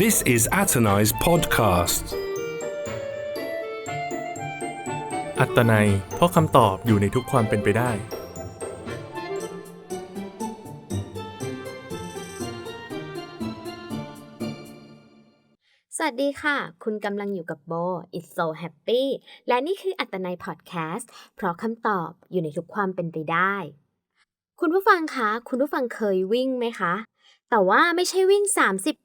This is Atanai's podcast. อัตนัยเพราะคำตอบอยู่ในทุกความเป็นไปได้ สวัสดีค่ะ คุณกำลังอยู่กับโบ It's so happy และนี่คืออัตนัยพอดแคสต์เพราะคำตอบอยู่ในทุกความเป็นไปได้ คุณผู้ฟังคะ คุณผู้ฟังเคยวิ่งไหมคะ แต่ว่าไม่ใช่วิ่ง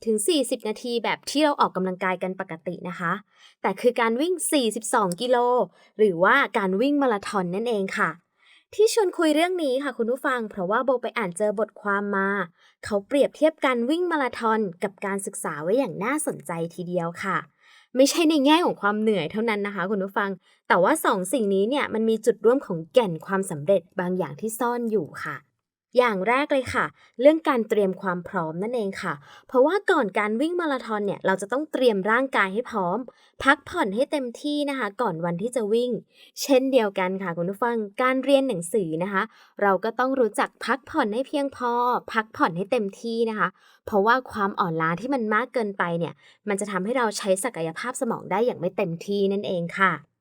30-40 นาทีแบบที่เราออกกำลังกายกันปกตินะคะ แต่คือการวิ่ง 42 กิโล หรือว่าการวิ่งมาราธอนนั่นเองค่ะ ที่ชวนคุยเรื่องนี้ค่ะคุณผู้ฟัง เพราะว่าโบไปอ่านเจอบทความมา เขาเปรียบเทียบการวิ่งมาราธอนกับการศึกษาไว้อย่างน่าสนใจทีเดียวค่ะไม่ใช่ในแง่ของความเหนื่อยเท่านั้นนะคะคุณผู้ฟัง แต่ว่าสองสิ่งนี้เนี่ยมันมีจุดร่วมของแก่นความสำเร็จบางอย่างที่ซ่อนอยู่ค่ะ อย่างแรกเลยค่ะ เรื่องการเตรียมความพร้อมนั่นเองค่ะ เพราะว่าก่อนการวิ่งมาราธอนเนี่ยเราจะต้องเตรียมร่างกายให้พร้อม พักผ่อนให้เต็มที่นะคะ ก่อนวันที่จะวิ่ง เช่นเดียวกันค่ะคุณผู้ฟังการเรียนหนังสือนะคะ เราก็ต้องรู้จักพักผ่อนให้เพียงพอ พักผ่อนให้เต็มที่นะคะ เพราะว่าความอ่อนล้าที่มันมากเกินไปเนี่ยมันจะทำให้เราใช้ศักยภาพสมองได้อย่างไม่เต็มที่นั่นเองค่ะ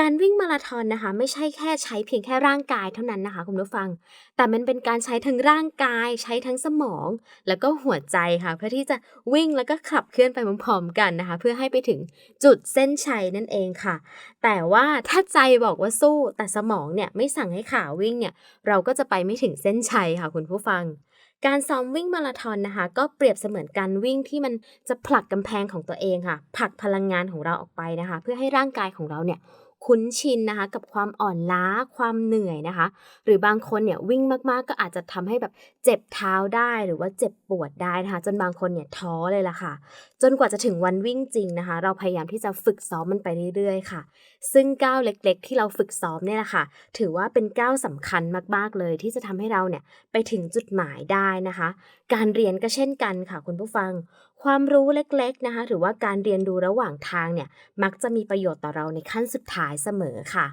การวิ่งมาราธอนนะคะ ไม่ใช่แค่ใช้เพียงแค่ร่างกายเท่านั้นนะคะ คุณผู้ฟัง แต่มันเป็นการใช้ทั้งร่างกายใช้ทั้งสมอง แล้วก็หัวใจค่ะ เพื่อที่จะวิ่งแล้วก็ขับเคลื่อนไปพร้อมๆกันนะคะ เพื่อให้ไปถึงจุดเส้นชัยนั่นเองค่ะ แต่ว่าถ้าใจบอกว่าสู้แต่สมองเนี่ยไม่สั่งให้ขาวิ่งเนี่ยเราก็จะไปไม่ถึงเส้นชัยค่ะคุณผู้ฟังการซ้อมวิ่งมาราธอนนะคะ ก็เปรียบเสมือนการวิ่งที่มันจะผลักกำแพงของตัวเองค่ะผลักพลังงานของเราออกไปนะคะ เพื่อให้ร่างกายของเราเนี่ย คุ้นชินนะคะ กับความอ่อนล้าความเหนื่อยนะคะ หรือบางคนเนี่ยวิ่งมากๆ ก็อาจจะทำให้แบบเจ็บเท้าได้หรือว่าเจ็บปวดได้นะคะ จนบางคนเนี่ยท้อเลยล่ะค่ะ จนกว่าจะถึงวันวิ่งจริงนะคะ เราพยายามที่จะฝึกซ้อมมันไปเรื่อยๆค่ะ ซึ่งก้าวเล็กๆ ที่เราฝึกซ้อมเนี่ยแหละค่ะ ถือว่าเป็นก้าวสำคัญมากๆเลย ที่จะทำให้เราเนี่ยไปถึงจุดหมายได้นะคะ การเรียนก็เช่นกันค่ะคุณผู้ฟัง ความรู้เล็กๆนะคะ หรือว่าการเรียนรู้ระหว่างทางเนี่ยมักจะมีประโยชน์ต่อเราในขั้นสุดท้ายเสมอค่ะ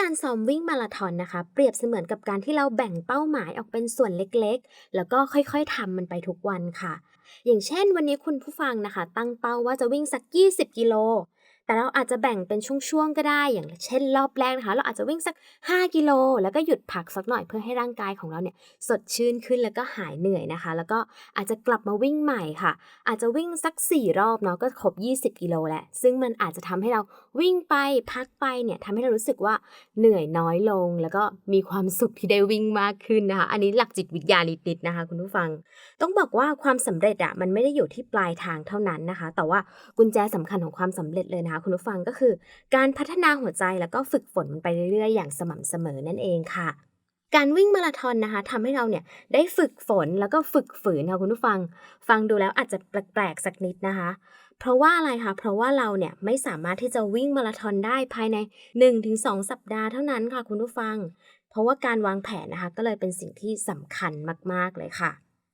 การซ้อมวิ่งมาราธอนนะคะ เปรียบเสมือนกับการที่เราแบ่งเป้าหมายออกเป็นส่วนเล็กๆ แล้วก็ค่อยๆทำมันไปทุกวันค่ะ อย่างเช่น วันนี้คุณผู้ฟังนะคะ ตั้งเป้าว่าจะวิ่งสัก 20 กิโล แต่เราอาจจะแบ่งเป็นช่วงๆก็ได้ อย่างเช่นรอบแรกนะคะ เราอาจจะวิ่งสัก 5 กิโล แล้วก็หยุดพักสักหน่อยเพื่อให้ร่างกายของเราเนี่ยสดชื่นขึ้นแล้วก็หายเหนื่อยนะคะ แล้วก็อาจจะกลับมาวิ่งใหม่ค่ะ อาจจะวิ่งสัก 4 รอบเนาะก็ครบ 20 กิโลแหละ ซึ่งมันอาจจะทำให้เราวิ่งไปพักไปเนี่ยทำให้เรารู้สึกว่าเหนื่อยน้อยลง แล้วก็มีความสุขที่ได้วิ่งมากขึ้นนะคะ อันนี้หลักจิตวิทยานิดๆนะคะ คุณผู้ฟัง ต้องบอกว่าความสำเร็จอะมันไม่ได้อยู่ที่ปลายทางเท่านั้นนะคะ แต่ว่ากุญแจสำคัญของความสำเร็จเลยนะคะคุณผู้ฟังก็คือ การพัฒนาหัวใจแล้วก็ฝึกฝนมันไปเรื่อยๆ อย่างสม่ำเสมอนั่นเองค่ะ การวิ่งมาราธอนนะคะทำให้เราเนี่ยได้ฝึกฝนแล้วก็ฝึกฝืนค่ะคุณผู้ฟัง ฟังดูแล้วอาจจะแปลกๆสักนิดนะคะ เพราะว่าอะไรคะเพราะว่าเราเนี่ยไม่สามารถที่จะวิ่งมาราธอนได้ภายใน 1-2 สัปดาห์เท่านั้นค่ะคุณผู้ฟัง เพราะว่าการวางแผนนะคะก็เลยเป็นสิ่งที่สำคัญมากๆเลยค่ะ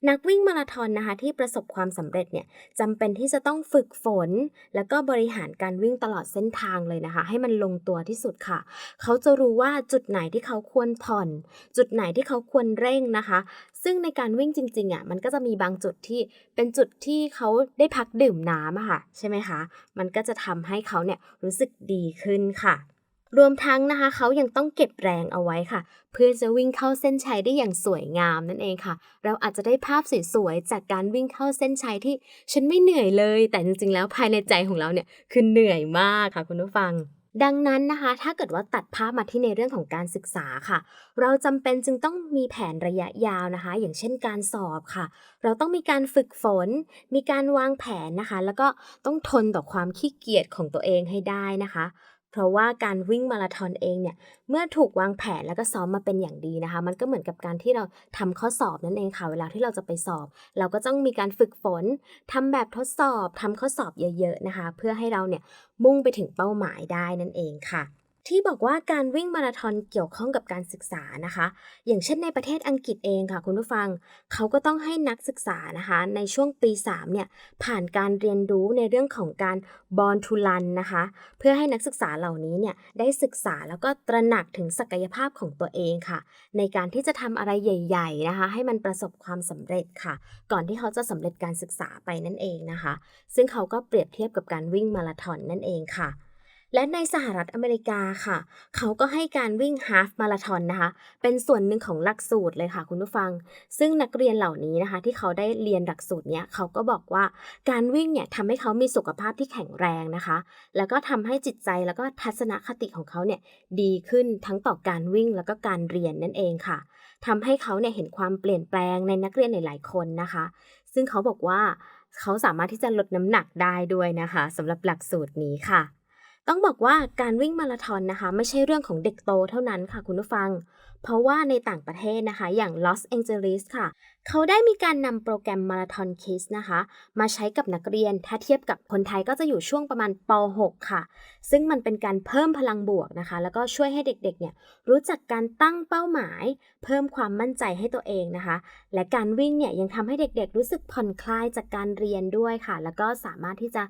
นักวิ่งมาราธอนนะคะที่ประสบความสำเร็จเนี่ยจำเป็นที่จะต้องฝึกฝน แล้วก็บริหารการวิ่งตลอดเส้นทางเลยนะคะ ให้มันลงตัวที่สุดค่ะ เขาจะรู้ว่าจุดไหนที่เขาควรผ่อน จุดไหนที่เขาควรเร่งนะคะ ซึ่งในการวิ่งจริงๆอะมันก็จะมีบางจุดที่เป็นจุดที่เขาได้พักดื่มน้ำอะค่ะใช่ไหมคะมันก็จะทำให้เขาเนี่ยรู้สึกดีขึ้นค่ะ รวมทั้งนะคะเขายังต้องเก็บแรงเอาไว้ค่ะ เพื่อจะวิ่งเข้าเส้นชัยได้อย่างสวยงามนั่นเองค่ะ เราอาจจะได้ภาพสวยๆจากการวิ่งเข้าเส้นชัยที่ฉันไม่เหนื่อยเลย แต่จริงๆแล้วภายในใจของเราเนี่ยคือเหนื่อยมากค่ะคุณผู้ฟังดังนั้นนะคะ ถ้าเกิดว่าตัดภาพมาที่ในเรื่องของการศึกษาค่ะ เราจำเป็นจึงต้องมีแผนระยะยาวนะคะ อย่างเช่นการสอบค่ะ เราต้องมีการฝึกฝน มีการวางแผนนะคะ แล้วก็ต้องทนต่อความขี้เกียจของตัวเองให้ได้นะคะ เพราะว่าการวิ่งมาราธอนเองเนี่ยเมื่อถูกวางแผนแล้วก็ซ้อมมาเป็นอย่างดีนะคะ มันก็เหมือนกับการที่เราทำข้อสอบนั่นเองค่ะเวลาที่เราจะไปสอบ เราก็ต้องมีการฝึกฝนทำแบบทดสอบทำข้อสอบเยอะๆนะคะ เพื่อให้เราเนี่ยมุ่งไปถึงเป้าหมายได้นั่นเองค่ะ ที่บอกว่าการวิ่งมาราธอนเกี่ยวข้องกับการศึกษานะคะ อย่างเช่นในประเทศอังกฤษเองค่ะคุณผู้ฟัง เขาก็ต้องให้นักศึกษานะคะ ในช่วงปี 3 เนี่ย ผ่านการเรียนรู้ในเรื่องของการบอลทูลันนะคะ เพื่อให้นักศึกษาเหล่านี้เนี่ย ได้ศึกษาแล้วก็ตระหนักถึงศักยภาพของตัวเองค่ะ ในการที่จะทำอะไรใหญ่ ๆนะคะ ให้มันประสบความสำเร็จค่ะ ก่อนที่เขาจะสำเร็จการศึกษาไปนั่นเองนะคะ ซึ่งเขาก็เปรียบเทียบกับการวิ่งมาราธอนนั่นเองค่ะ และในสหรัฐอเมริกาค่ะ เขาก็ให้การวิ่งฮาฟมาราธอนนะคะ เป็นส่วนหนึ่งของหลักสูตรเลยค่ะคุณผู้ฟัง ซึ่งนักเรียนเหล่านี้นะคะ ที่เขาได้เรียนหลักสูตรเนี้ยเขาก็บอกว่าการวิ่งเนี่ยทำให้เขามีสุขภาพที่แข็งแรงนะคะ แล้วก็ทำให้จิตใจแล้วก็ทัศนคติของเขาเนี่ยดีขึ้นทั้งต่อการวิ่งแล้วก็การเรียนนั่นเองค่ะทำให้เขาเนี่ยเห็นความเปลี่ยนแปลงในนักเรียนหลายๆคนนะคะ ซึ่งเขาบอกว่าเขาสามารถที่จะลดน้ำหนักได้ด้วยนะคะสำหรับหลักสูตรนี้ค่ะ ต้องบอกว่าการวิ่งมาราธอนนะคะ ไม่ใช่เรื่องของเด็กโตเท่านั้นค่ะคุณผู้ฟัง เพราะว่าในต่างประเทศนะคะ อย่างลอสแองเจลิสค่ะ เขาได้มีการนำโปรแกรมมาราธอนคิสนะคะ มาใช้กับนักเรียน ถ้าเทียบกับคนไทยก็จะอยู่ช่วงประมาณป .6 ค่ะ ซึ่งมันเป็นการเพิ่มพลังบวกนะคะ แล้วก็ช่วยให้เด็กๆ เนี่ยรู้จักการตั้งเป้าหมาย เพิ่มความมั่นใจให้ตัวเองนะคะ และการวิ่งเนี่ยยังทำให้เด็กๆ รู้สึกผ่อนคลายจากการเรียนด้วยค่ะ แล้วก็สามารถที่จะ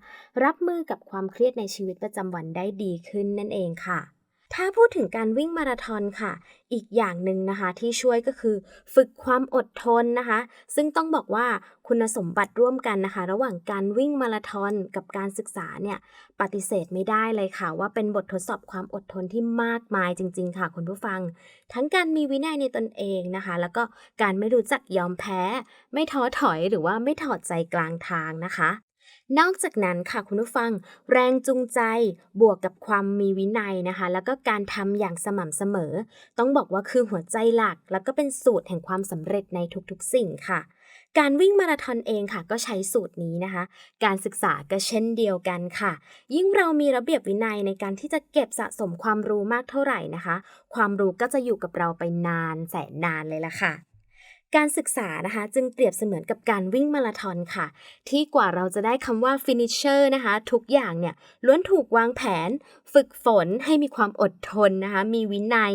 รับมือกับความเครียดในชีวิตประจำวันได้ดีขึ้นนั่นเองค่ะ ถ้าพูดถึงการวิ่งมาราธอนค่ะ อีกอย่างหนึ่งนะคะที่ช่วยก็คือฝึกความอดทนนะคะ ซึ่งต้องบอกว่าคุณสมบัติร่วมกันนะคะ ระหว่างการวิ่งมาราธอนกับการศึกษาเนี่ยปฏิเสธไม่ได้เลยค่ะ ว่าเป็นบททดสอบความอดทนที่มากมายจริง ๆ ค่ะคุณผู้ฟัง ทั้งการมีวินัยในตนเองนะคะ แล้วก็การไม่รู้จักยอมแพ้ ไม่ท้อถอยหรือว่าไม่ถอดใจกลางทางนะคะ นอกจากนั้นค่ะคุณผู้ฟัง แรงจูงใจบวกกับความมีวินัยนะคะ แล้วก็การทำอย่างสม่ำเสมอ ต้องบอกว่าคือหัวใจหลัก แล้วก็เป็นสูตรแห่งความสำเร็จในทุกๆ สิ่งค่ะการวิ่งมาราธอนเองค่ะ ก็ใช้สูตรนี้นะคะ การศึกษาก็เช่นเดียวกันค่ะ ยิ่งเรามีระเบียบวินัยในการที่จะเก็บสะสมความรู้มากเท่าไหร่นะคะ ความรู้ก็จะอยู่กับเราไปนานแสนนานเลยล่ะค่ะ การศึกษานะคะจึงเปรียบเสมือนกับการวิ่งมาราธอนค่ะ ที่กว่าเราจะได้คำว่า finisher นะคะ ทุกอย่างเนี่ยล้วนถูกวางแผน ฝึกฝนให้มีความอดทนนะคะ มีวินัย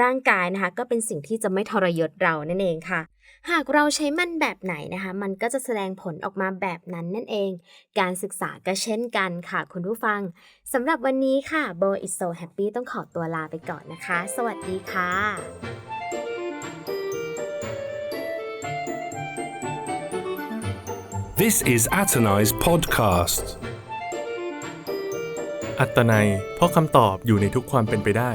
ร่างกายนะคะ ก็เป็นสิ่งที่จะไม่ทรยศเรานั่นเองค่ะ หากเราใช้มันแบบไหนนะคะ มันก็จะแสดงผลออกมาแบบนั้นนั่นเอง การศึกษาก็เช่นกันค่ะ คุณผู้ฟังสำหรับวันนี้ค่ะ Bo is so happy ต้องขอตัวลาไปก่อนนะคะ สวัสดีค่ะ This is Atanai's podcast. อัตนัยเพราะคำตอบอยู่ในทุกความเป็นไปได้